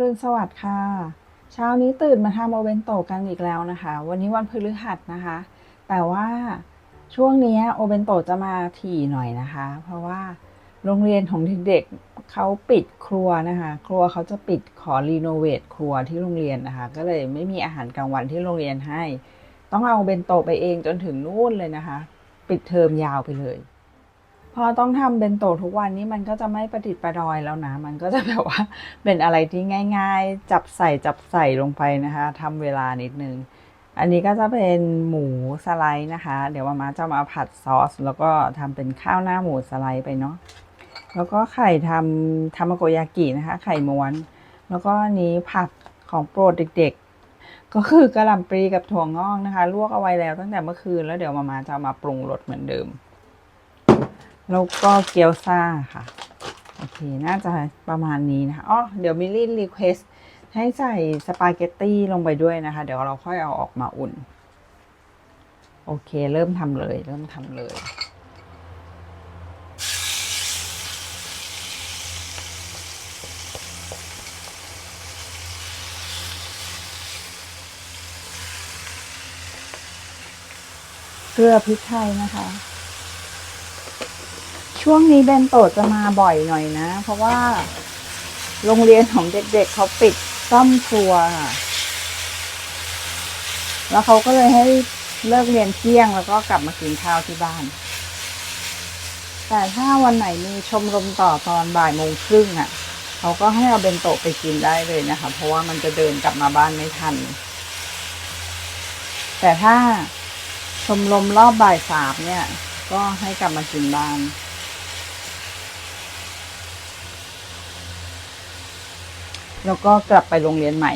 รุณสวัสดิ์ค่ะ เช้านี้ตื่นมาทำโอเบนโตกันอีกแล้วนะคะ วันนี้วันพฤหัสนะคะ แต่ว่าช่วงนี้โอเบนโตจะมาถี่หน่อยนะคะ เพราะว่าโรงเรียนของเด็กๆเขาปิดครัวนะคะ ครัวเขาจะปิดขอรีโนเวทครัวที่โรงเรียนนะคะ ก็เลยไม่มีอาหารกลางวันที่โรงเรียนให้ ต้องเอาเบนโตไปเองจนถึงนู่นเลยนะคะ ปิดเทอมยาวไปเลย พอต้องทำเบนโตะทุกวันนี้มันก็จะไม่ประดิษฐ์ประดอยแล้วนะ มันก็จะแบบว่าเป็นอะไรที่ง่าย ๆ จับใส่จับใส่ลงไปนะคะทำเวลานิดนึง อันนี้ก็จะเป็นหมูสไลด์นะคะ เดี๋ยวมาม่าจะมาผัดซอส แล้วก็ทำเป็นข้าวหน้าหมูสไลด์ไปเนาะแล้วก็ไข่ทำทามาโกยากินะคะ ไข่ม้วน แล้วก็นี้ผักของโปรดเด็กๆ ก็คือกระหล่ำปลีกับถั่วงอกนะคะ ลวกเอาไว้แล้วตั้งแต่เมื่อคืนแล้วเดี๋ยวมาม่าจะมาปรุงรสเหมือนเดิม แล้วก็เกี๊ยวซ่าค่ะ โอเค น่าจะประมาณนี้นะคะอ๋อเดี๋ยวมิลลี่รีเควสให้ใส่สปาเกตตี้ลงไปด้วยนะคะ เดี๋ยวเราค่อยเอาออกมาอุ่น โอเค เริ่มทำเลย เริ่มทำเลยเกลือพริกไทยนะคะ ช่วงนี้เบนโตะจะมาบ่อยหน่อยนะ เพราะว่า โรงเรียนของเด็กๆเขาปิดซ่อมครัวค่ะแล้วเขาก็เลยให้เลิกเรียนเที่ยงแล้วก็กลับมากินข้าวที่บ้าน แต่ถ้าวันไหนมีชมรมต่อตอนบ่ายโมงครึ่งอะ เขาก็ให้เอาเบนโตะไปกินได้เลยนะคะ เพราะว่ามันจะเดินกลับมาบ้านไม่ทัน แต่ถ้าชมรมรอบบ่ายสามเนี่ย ก็ให้กลับมากินบ้าน แล้วก็กลับไปโรงเรียนใหม่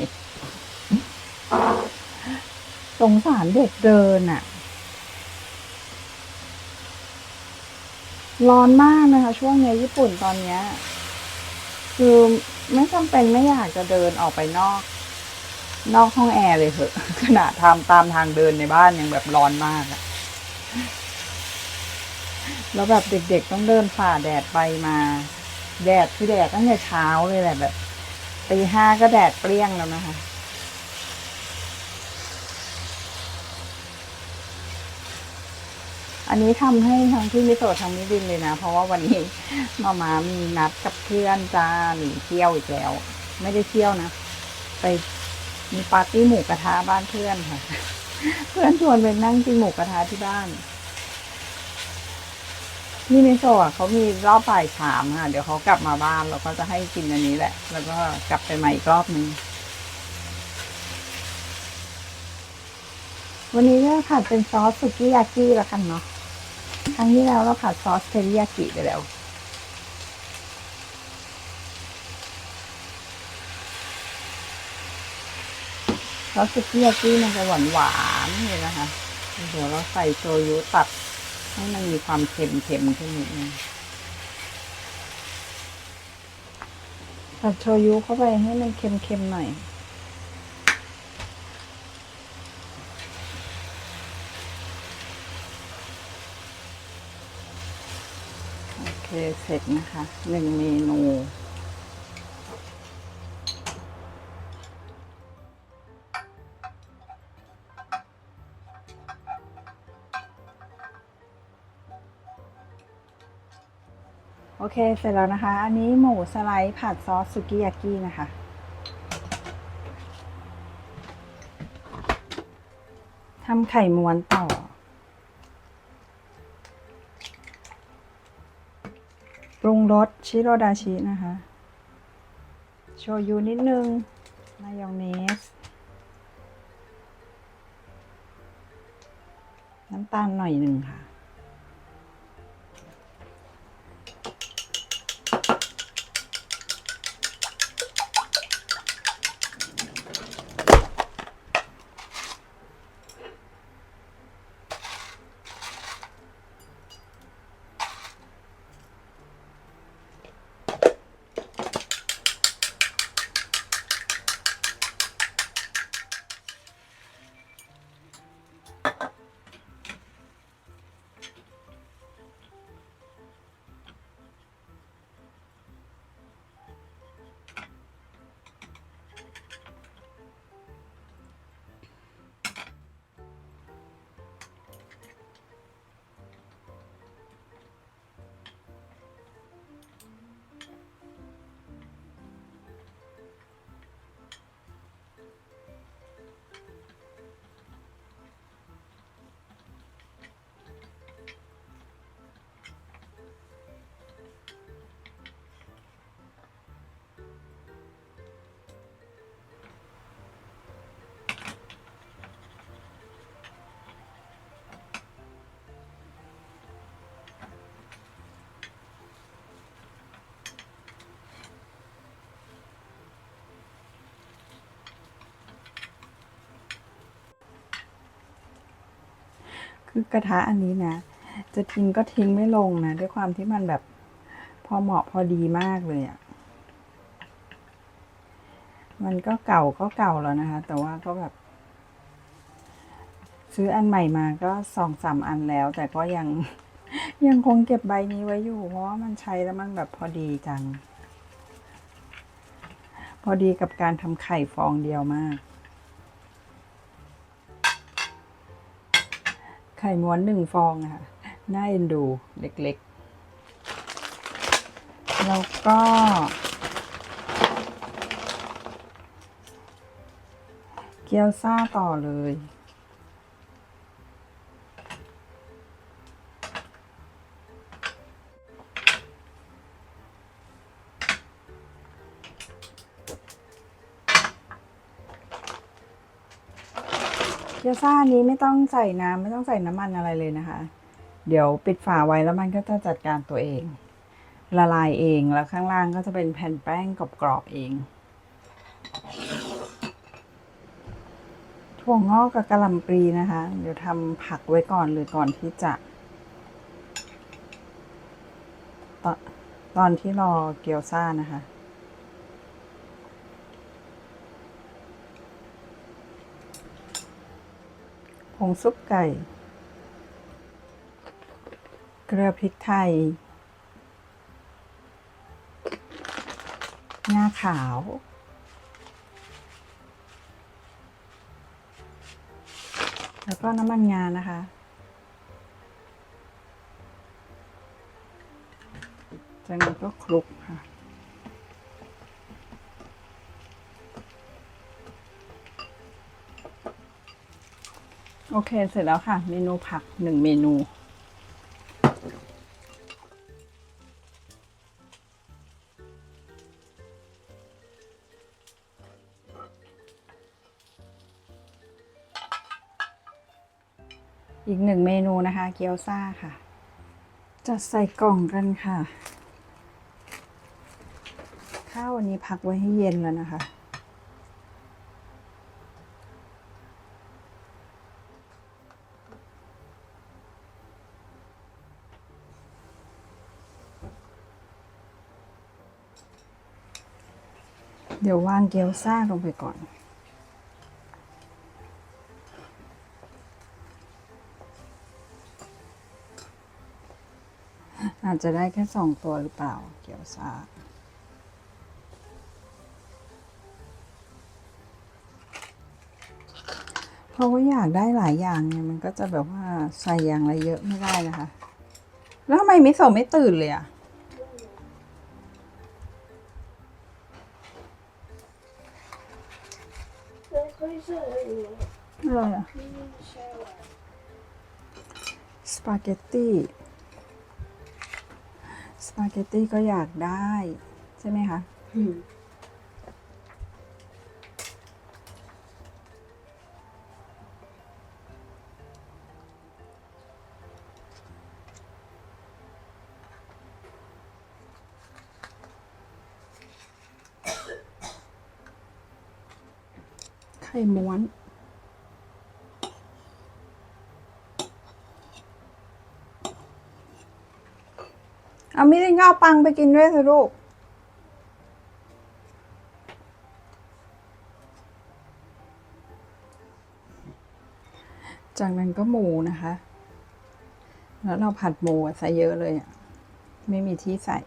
สงสารเด็กเดินอะ่ะ ร้อนมากนะคะ ช่วงนี้ญี่ปุ่นตอนเนี้ยคือไม่จำเป็นไม่อยากจะเดินออกไปนอก นอกห้องแอร์เลยเหอะ ขนาดทำตามทางเดินในบ้านยังแบบร้อนมากอะแล้วแบบเด็กๆต้องเดินฝ่าแดดไปมา แดดคือแดดตั้งแต่เช้าเลยแหละแบบ ตีห้าก็แดดเปรี้ยงแล้วนะคะ อันนี้ทำให้ทั้งที่มิโซะทั้งมิดินเลยนะ เพราะว่าวันนี้มามามีนัดกับเพื่อนจ้าหนีเที่ยวอีกแล้ว ไม่ได้เที่ยวนะ ไปมีปาร์ตี้หมูกระทะบ้านเพื่อนค่ะ เพื่อนชวนไปนั่งกินหมูกระทะที่บ้าน ที่มิโซะเขามีรอบบ่ายสามค่ะ เดี๋ยวเขากลับมาบ้านเราก็จะให้กินอันนี้แหละ แล้วก็กลับไปใหม่อีกรอบนึงวันนี้ก็ผัดเป็นซอสสุกี้ยากิแล้วกันเนาะครั้งที่แล้วเราผัดซอสเทริยากิไปแล้วซอสสุกี้ยากิมันจะหวานหวานๆเลยนะคะเดี๋ยวเราใส่โชยุตัด ให้มันมีความเค็มๆขึ้นนิดนึงตัดโชยุเข้าไปให้มันเค็มๆหน่อยโอเคเสร็จนะคะหนึ่งเมนู เคเสร็จแล้วนะคะ อันนี้หมูสไลด์ผัดซอสสุกิยากินะคะ ทำไข่ม้วนต่อ ปรุงรสชิโรดาชินะคะ โชยุนิดนึง มายองเนส น้ำตาลหน่อยหนึ่งค่ะ คือกระทะอันนี้นะ จะทิ้งก็ทิ้งไม่ลงนะ ด้วยความที่มันแบบพอเหมาะพอดีมากเลยอะ่ะ มันก็เก่าก็เก่าแล้วนะคะ แต่ว่าก็แบบ ซื้ออันใหม่มาก็สองสามอันแล้ว แต่ก็ยังยังคงเก็บใบนี้ไว้อยู่ เพราะว่ามันใช้แล้วมันแบบพอดีจัง พอดีกับการทำไข่ฟองเดียวมาก ข่ม้วนหนึ่งฟองค่ะน่าเอ็นดูเล็กๆ แล้วก็ เกี๊ยวซ่าต่อเลย เกี๊ยวซ่านี้ไม่ต้องใส่น้ำไม่ต้องใส่น้ำมันอะไรเลยนะคะ เดี๋ยวปิดฝาไว้แล้วมันก็จะจัดการตัวเอง ละลายเองแล้วข้างล่างก็จะเป็นแผ่นแป้งกรอบๆเองถั่วงอกกับกะหล่ำปลีนะคะ เดี๋ยวทำผักไว้ก่อนเลยก่อนที่จะตอนตอนที่รอเกี๊ยวซ่านะคะ ผงซุปไก่ เกลือพริกไทย งาขาว แล้วก็น้ำมันงานะคะ จากนั้นก็คลุกค่ะ โอเค เสร็จแล้วค่ะ เมนูผักหนึ่งเมนู อีกหนึ่งเมนูนะคะ เกี๊ยวซ่าค่ะจัดใส่กล่องกันค่ะ ข้าววันนี้พักไว้ให้เย็นแล้วนะคะ ดี๋ยววางเกี๊ยวซ่าลงไปก่อน อาจจะได้แค่สองตัวหรือเปล่า เกี๊ยวซ่าเพราะว่าอยากได้หลายอย่างเนี่ยมันก็จะแบบว่าใส่อย่างละเยอะไม่ได้นะคะ แล้วทำไมมิโซะไม่ตื่นเลยอะ ปาเกตตี้ สปาเกตตี้ก็อยากได้ ใช่ไหมคะไข่ม้วน เอามิริงเอาปังไปกินด้วยเถอลูก จากนั้นก็หมูนะคะ แล้วเราผัดหมูใส่เยอะเลยอะ ไม่มีที่ใส่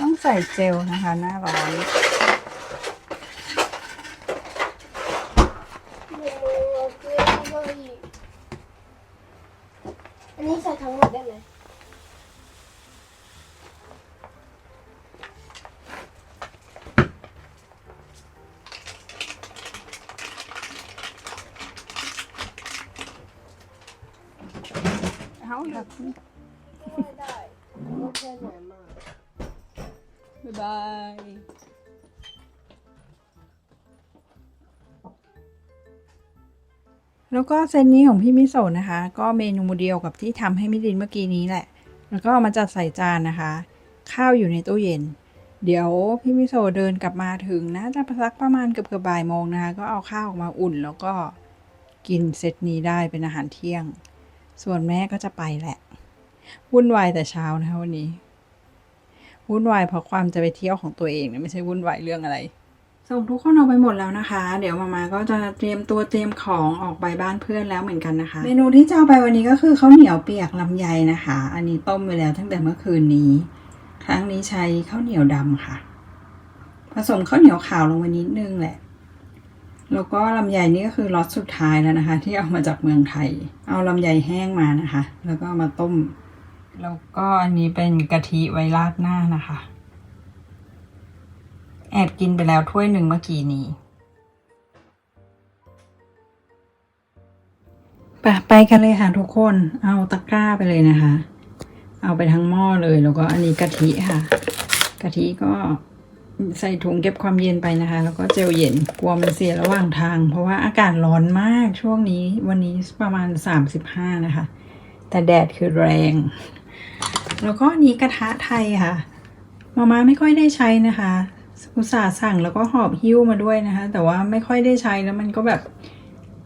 ต้องใส่เจลนะคะ หน้าร้อน ไม่ได้ไม่ใช่หนมาบ๊ายบายแล้วก็เซตนี้ของพี่มิโซะนะคะ ก็เมนูเดียวกับที่ทำให้มิรินเมื่อกี้นี้แหละ แล้วก็เอามาจัดใส่จานนะคะ ข้าวอยู่ในตู้เย็น เดี๋ยวพี่มิโซะเดินกลับมาถึงนะจะสักประมาณเกือบเกือบบ่ายโมงนะคะ ก็เอาข้าวออกมาอุ่น แล้วก็กินเซตนี้ได้เป็นอาหารเที่ยง ส่วนแม่ก็จะไปแหละ วุ่นวายแต่เช้านะคะวันนี้ วุ่นวายเพราะความจะไปเที่ยวของตัวเองนะไม่ใช่วุ่นวายเรื่องอะไร ส่งทุกคนออกไปหมดแล้วนะคะ เดี๋ยวมามาก็จะเตรียมตัวเตรียมของออกไปบ้านเพื่อนแล้วเหมือนกันนะคะ เมนูที่จะเอาไปวันนี้ก็คือข้าวเหนียวเปียกลำไยนะคะ อันนี้ต้มไว้แล้วตั้งแต่เมื่อคืนนี้ ครั้งนี้ใช้ข้าวเหนียวดำค่ะ ผสมข้าวเหนียวขาวลงไปนิดนึงแหละแล้วก็ลำไยนี่ก็คือล็อตสุดท้ายแล้วนะคะ ที่เอามาจากเมืองไทย เอาลำไยแห้งมานะคะ แล้วก็เอามาต้ม แล้วก็อันนี้เป็นกะทิไว้ราดหน้านะคะ แอบกินไปแล้วถ้วยหนึ่งเมื่อกี้นี้ไปไปกันเลยค่ะทุกคน เอาตะกร้าไปเลยนะคะ เอาไปทั้งหม้อเลยแล้วก็อันนี้กะทิค่ะ กะทิก็ใส่ถุงเก็บความเย็นไปนะคะ แล้วก็เจลเย็นกลัวมันเสียระหว่างทาง เพราะว่าอากาศร้อนมากช่วงนี้วันนี้ประมาณ 35 นะคะ แต่แดดคือแรง แล้วก็นนี้กระทะไทยค่ะ มาม่าไม่ค่อยได้ใช้นะคะอุตส่าห์สั่งแล้วก็หอบหิ้วมาด้วยนะคะ แต่ว่าไม่ค่อยได้ใช้แล้วมันก็แบบ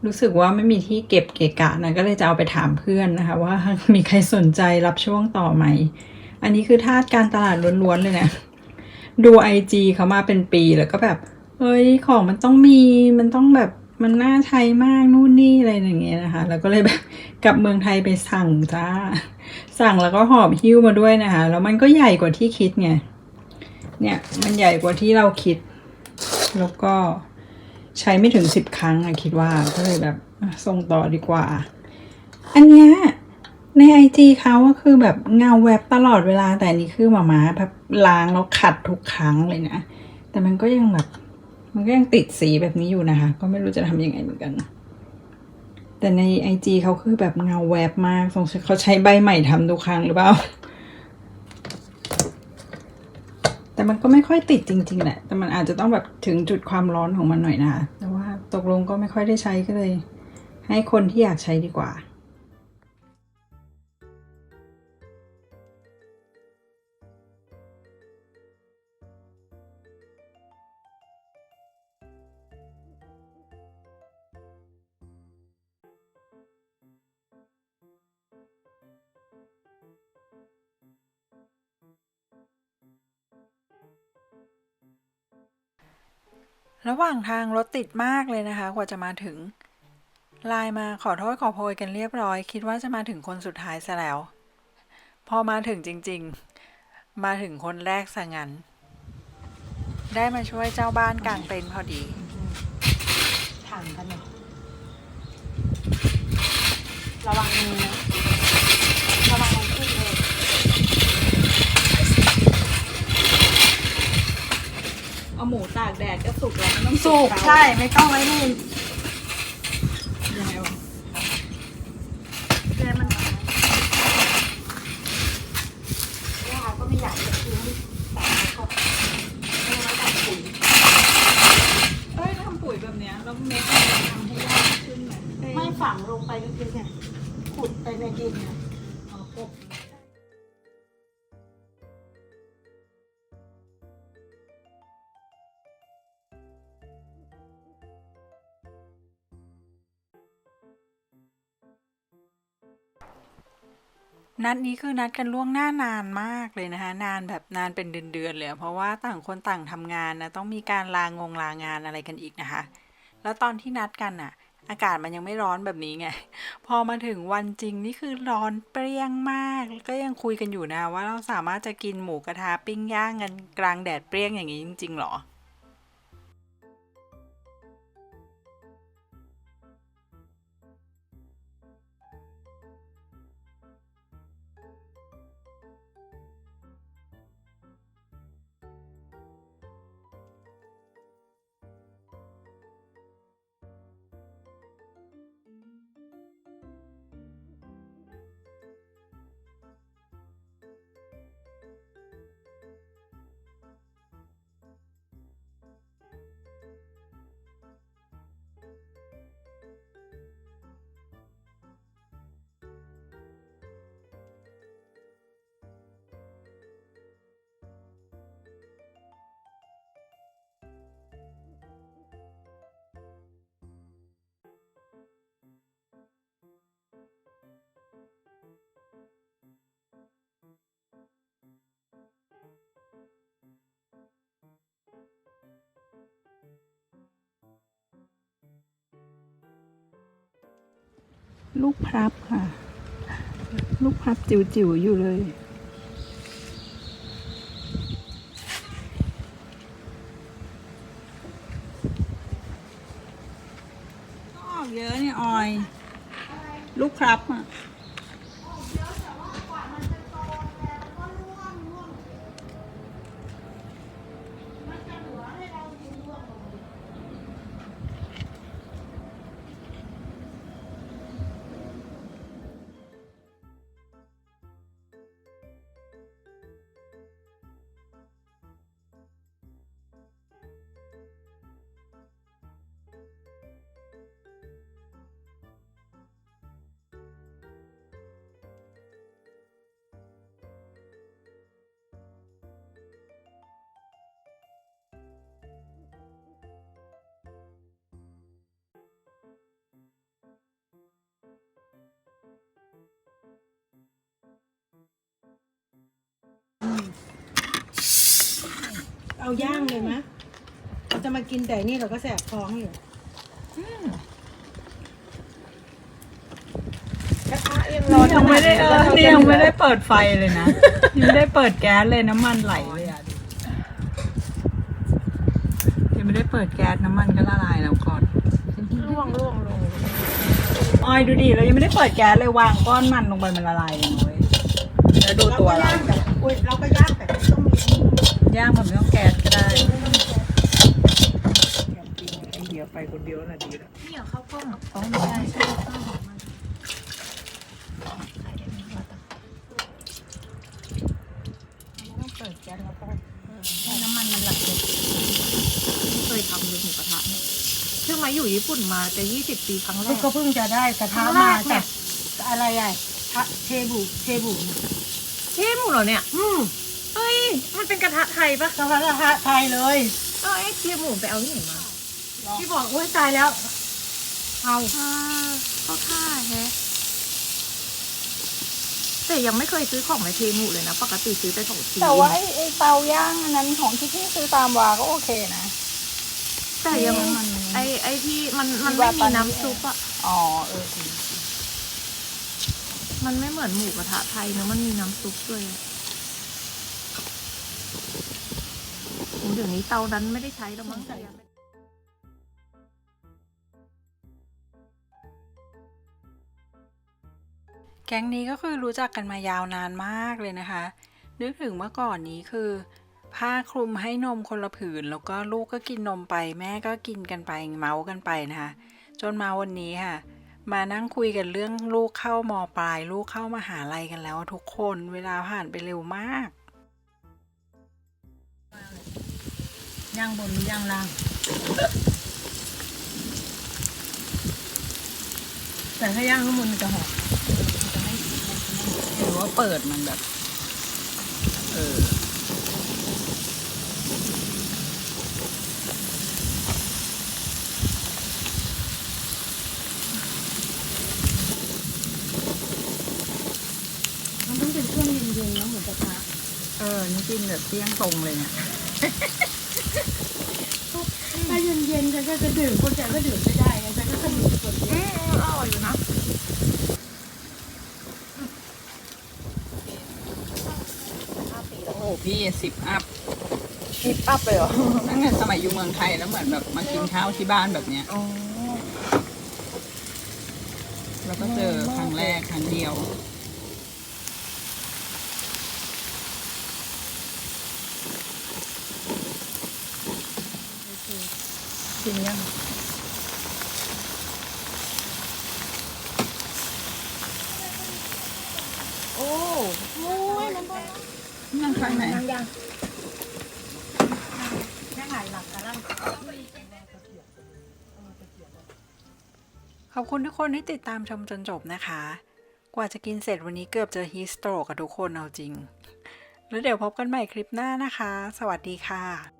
รู้สึกว่าไม่มีที่เก็บเกะกะนะก็เลยจะเอาไปถามเพื่อนนะคะ ว่ามีใครสนใจรับช่วงต่อไหม อันนี้คือทาสการตลาดล้วนๆเลยนะดูไอจีเขามาเป็นปีแล้วก็แบบเฮ้ยของมันต้องมีมันต้องแบบ มันน่าใช้มากนู่นนี่อะไรอย่างเงี้ยนะคะ แล้วก็เลยแบบกลับเมืองไทยไปสั่งจ้า สั่งแล้วก็หอบหิ้วมาด้วยนะคะ แล้วมันก็ใหญ่กว่าที่คิดไง เนี่ยมันใหญ่กว่าที่เราคิด แล้วก็ใช้ไม่ถึงสิบครั้งอะคิดว่า ก็เลยแบบส่งต่อดีกว่า อันเนี้ยในไอจีเขาก็คือแบบเงาแวบตลอดเวลาแต่อันนี้คือหมามาแบบล้างแล้วขัดทุกครั้งเลยนะ แต่มันก็ยังแบบ มันก็ยังติดสีแบบนี้อยู่นะคะ ก็ไม่รู้จะทำยังไงเหมือนกัน แต่ในไอจีเขาคือแบบเงาแวบมากสงสัยเขาใช้ใบใหม่ทำทุกครั้งหรือเปล่า แต่มันก็ไม่ค่อยติดจริง ๆ แหละ แต่มันอาจจะต้องแบบถึงจุดความร้อนของมันหน่อยนะคะแต่ว่าตกลงก็ไม่ค่อยได้ใช้ก็เลย ให้คนที่อยากใช้ดีกว่า ระหว่างทางรถติดมากเลยนะคะ กว่าจะมาถึงไลน์มาขอโทษขอโพยกันเรียบร้อย คิดว่าจะมาถึงคนสุดท้ายซะแล้ว พอมาถึงจริง ๆ มาถึงคนแรกซะงั้น ได้มาช่วยเจ้าบ้านกลางเต็นท์พอดีถามกันหน่อยระวังมือนะระวังมันขึ้นเลยเอาหมูตากแดดก็ สุกใช่ไม่ต้องไว้นี่ นัดนี้คือนัดกันล่วงหน้านานมากเลยนะคะ นานแบบนานเป็นเดือนๆเลยอะเพราะว่าต่างคนต่างทำงานนะต้องมีการลางงลางานอะไรกันอีกนะคะ แล้วตอนที่นัดกันอะ อากาศมันยังไม่ร้อนแบบนี้ไง พอมาถึงวันจริงนี่คือร้อนเปรี้ยงมากก็ยังคุยกันอยู่นะ ว่าเราสามารถจะกินหมูกระทะปิ้งย่างกันกลางแดดเปรี้ยงอย่างนี้จริงๆหรอ ลูกพรับค่ะ ลูกพรับจิ๋วๆอยู่เลยออกเยอะนี่ออย ลูกพรับอะ เอาย่างเลยมะเราจะมากินแต่นี่เราก็แสบท้องอยู่กระทะยังร้อนยังไม่ได้เออขนานี่ยังไม่ได้เปิดไฟเลยนะ ยังไม่ได้เปิดแก๊สเลยน้ำมันไหลเลยอะยังไม่ได้เปิดแก๊สน้ำมันก็ละลายแล้วก่อนล่วงล่วงลงออยดูดิเรายังไม่ได้เปิดแก๊สเลยวางก้อนมันลงไปมันละลายเลยนะเว้ย แล้วดูตัวเราย่างแต่อุ้ยเราก็ย่างแต่ไม่ต้องมีย่างแบบไม่ต้องแก๊สก็ได้ไอเดียไปคนเดียวน่ะดีแล้วนี่เหรอข้าวกล้องอ๋อไม่ใช่ใช่ต้องเปิดแก๊สแล้วก็ให้น้ำมันมันหลักเลยไม่เคยทำเลยหมูกระทะเนี่ยเพิ่งมาอยู่ญี่ปุ่นมาจะยี่สิบปีครั้งแรเพิ่งกก็เพิ่งจะได้กระทะครั้งแรมากเนี่จากยอะไรอะทะเทบุเทบุ เท่หมูเหรอเนี่ยอืมเฮ้ย มันเป็นกระทะไทยปะกระทะไทยเลยเออไอ้เทียหมูไปเอาที่ไหนมาที่บอกโอ้ยตายแล้วเอาอ่าก็ค่าแฮะแต่ยังไม่เคยซื้อของในเทหมูเลยนะ ปกติซื้อแต่ของจีนแต่ว่าไอ้ไอ้เตาย่างอันนั้นของที่พี่ซื้อตามวาก็โอเคนะ แต่ยังมันไอ้ไอ้ที่มันมันที่ไม่ว่ามีตอนนี้น้ำซุปอะอ๋อเออจริง มันไม่เหมือนหมูกระทะไทยเนอะมันมีน้ำซุปด้วยเดี๋ยวนี้เตานั้นไม่ได้ใช้แล้วมั้งแต่แก๊งนี้ก็คือรู้จักกันมายาวนานมากเลยนะคะ นึกถึงเมื่อก่อนนี้คือ ผ้าคลุมให้นมคนละผืน แล้วก็ลูกก็กินนมไป แม่ก็กินกันไปเมาส์กันไปนะคะ จนมาวันนี้ค่ะ มานั่งคุยกันเรื่องลูกเข้ามปลาย ลูกเข้ามาหาลัยกันแล้วทุกคนเวลาผ่านไปเร็วมากย่างบนหรือย่างล่าง แต่ถ้าย่างข้างบนมันจะหอมหรือว่าเปิดมันแบบ เออ มันต้องเป็นช่วงเย็นๆแล้ว หมูกระทะเออนี่กินแบบเที่ยงตรงเลยเนี่ยถ้าเย็นๆฉันก็จะดื่มคนแก่ก็ดื่มไม่ได้ไงฉันก็จะดื่มคนเดียวอืมอร่อยอยู่นะโอ้โหพี่สิบอัพคิดอัพเลยเหรอตั้งแต่สมัยอยู่เมืองไทยแล้วเหมือนแบบมากินข้าวที่บ้านแบบเนี้ยอ๋อแล้วก็เจอครั้งแรกครั้งเดียว กินยังโอ้โอ้ยมันบอลนั่งข้างไหนยังแค่ถ่ายหลักกันแล้วขอบคุณทุกคนที่ติดตามชมจนจบนะคะ กว่าจะกินเสร็จวันนี้เกือบจะฮีสโตรกกับทุกคนเอาจริง แล้วเดี๋ยวพบกันใหม่คลิปหน้านะคะ สวัสดีค่ะ